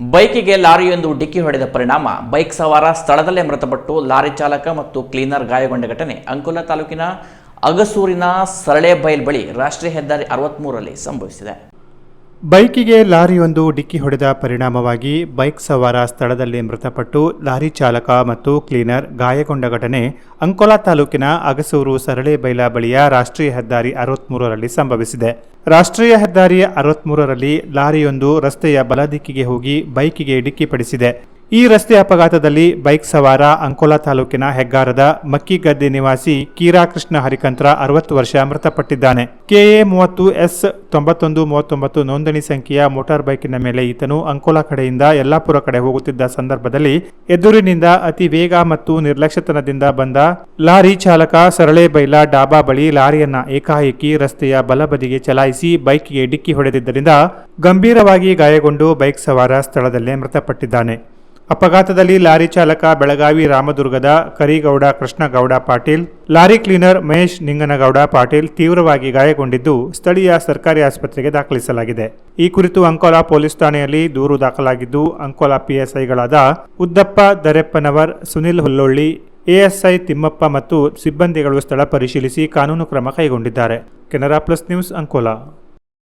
ಬೈಕಿಗೆ ಲಾರಿಯೊಂದು ಡಿಕ್ಕಿ ಹೊಡೆದ ಪರಿಣಾಮ, ಬೈಕ್ ಸವಾರ ಸ್ಥಳದಲ್ಲೇ ಮೃತಪಟ್ಟು ಲಾರಿ ಚಾಲಕ ಮತ್ತು ಕ್ಲೀನರ್ ಗಾಯಗೊಂಡ ಘಟನೆ. ಅಂಕೋಲ ತಾಲೂಕಿನ ಅಗಸೂರಿನ ಸರಳೆಬೈಲ್ ಬಳಿ ರಾಷ್ಟ್ರೀಯ ಹೆದ್ದಾರಿ ಅರವತ್ತ್ಮೂರರಲ್ಲಿ ಸಂಭವಿಸಿದೆ. ಬೈಕಿಗೆ ಲಾರಿಯೊಂದು ಡಿಕ್ಕಿ ಹೊಡೆದ ಪರಿಣಾಮವಾಗಿ ಬೈಕ್ ಸವಾರ ಸ್ಥಳದಲ್ಲಿ ಮೃತಪಟ್ಟು ಲಾರಿ ಚಾಲಕ ಮತ್ತು ಕ್ಲೀನರ್ ಗಾಯಗೊಂಡ ಘಟನೆ ಅಂಕೋಲಾ ತಾಲೂಕಿನ ಅಗಸೂರು ಸರಳೆಬೈಲ ಬಳಿಯ ರಾಷ್ಟ್ರೀಯ ಹೆದ್ದಾರಿ ಅರವತ್ಮೂರರಲ್ಲಿ ಸಂಭವಿಸಿದೆ. ರಾಷ್ಟ್ರೀಯ ಹೆದ್ದಾರಿ ಅರವತ್ಮೂರರಲ್ಲಿ ಲಾರಿಯೊಂದು ರಸ್ತೆಯ ಬಲ ದಿಕ್ಕಿಗೆ ಹೋಗಿ ಬೈಕಿಗೆ ಡಿಕ್ಕಿಪಡಿಸಿದೆ ಈ ರಸ್ತೆ ಅಪಘಾತದಲ್ಲಿ ಬೈಕ್ ಸವಾರ ಅಂಕೋಲಾ ತಾಲೂಕಿನ ಹೆಗ್ಗಾರದ ಮಕ್ಕಿಗದ್ದೆ ನಿವಾಸಿ ಕೀರಾ ಕೃಷ್ಣ ಹರಿಕಂತ್ರ ಅರವತ್ತು ವರ್ಷ ಮೃತಪಟ್ಟಿದ್ದಾನೆ. ಕೆಎ ಮೂವತ್ತು ಎಸ್ ತೊಂಬತ್ತೊಂದು ಮೂವತ್ತೊಂಬತ್ತು ನೋಂದಣಿ ಸಂಖ್ಯೆಯ ಮೋಟಾರ್ ಬೈಕಿನ ಮೇಲೆ ಈತನು ಅಂಕೋಲಾ ಕಡೆಯಿಂದ ಯಲ್ಲಾಪುರ ಕಡೆ ಹೋಗುತ್ತಿದ್ದ ಸಂದರ್ಭದಲ್ಲಿ ಎದುರಿನಿಂದ ಅತಿ ವೇಗ ಮತ್ತು ನಿರ್ಲಕ್ಷ್ಯತನದಿಂದ ಬಂದ ಲಾರಿ ಚಾಲಕ ಸರಳೆಬೈಲ ಡಾಬಾ ಬಳಿ ಲಾರಿಯನ್ನ ಏಕಾಏಕಿ ರಸ್ತೆಯ ಬಲಬದಿಗೆ ಚಲಾಯಿಸಿ ಬೈಕ್ಗೆ ಡಿಕ್ಕಿ ಹೊಡೆದಿದ್ದರಿಂದ ಗಂಭೀರವಾಗಿ ಗಾಯಗೊಂಡು ಬೈಕ್ ಸವಾರ ಸ್ಥಳದಲ್ಲೇ ಮೃತಪಟ್ಟಿದ್ದಾನೆ. ಅಪಘಾತದಲ್ಲಿ ಲಾರಿ ಚಾಲಕ ಬೆಳಗಾವಿ ರಾಮದುರ್ಗದ ಕರಿಗೌಡ ಕೃಷ್ಣಗೌಡ ಪಾಟೀಲ್, ಲಾರಿ ಕ್ಲೀನರ್ ಮಹೇಶ್ ನಿಂಗನಗೌಡ ಪಾಟೀಲ್ ತೀವ್ರವಾಗಿ ಗಾಯಗೊಂಡಿದ್ದು ಸ್ಥಳೀಯ ಸರ್ಕಾರಿ ಆಸ್ಪತ್ರೆಗೆ ದಾಖಲಿಸಲಾಗಿದೆ. ಈ ಕುರಿತು ಅಂಕೋಲಾ ಪೊಲೀಸ್ ಠಾಣೆಯಲ್ಲಿ ದೂರು ದಾಖಲಾಗಿದ್ದು, ಅಂಕೋಲಾ ಪಿಎಸ್ಐಗಳಾದ ಉದ್ದಪ್ಪ ದರೆಪ್ಪನವರ್, ಸುನಿಲ್ ಹುಲ್ಲೊಳ್ಳಿ, ಎಎಸ್ಐ ತಿಮ್ಮಪ್ಪ ಮತ್ತು ಸಿಬ್ಬಂದಿಗಳು ಸ್ಥಳ ಪರಿಶೀಲಿಸಿ ಕಾನೂನು ಕ್ರಮ ಕೈಗೊಂಡಿದ್ದಾರೆ. Canara plus news Ankola.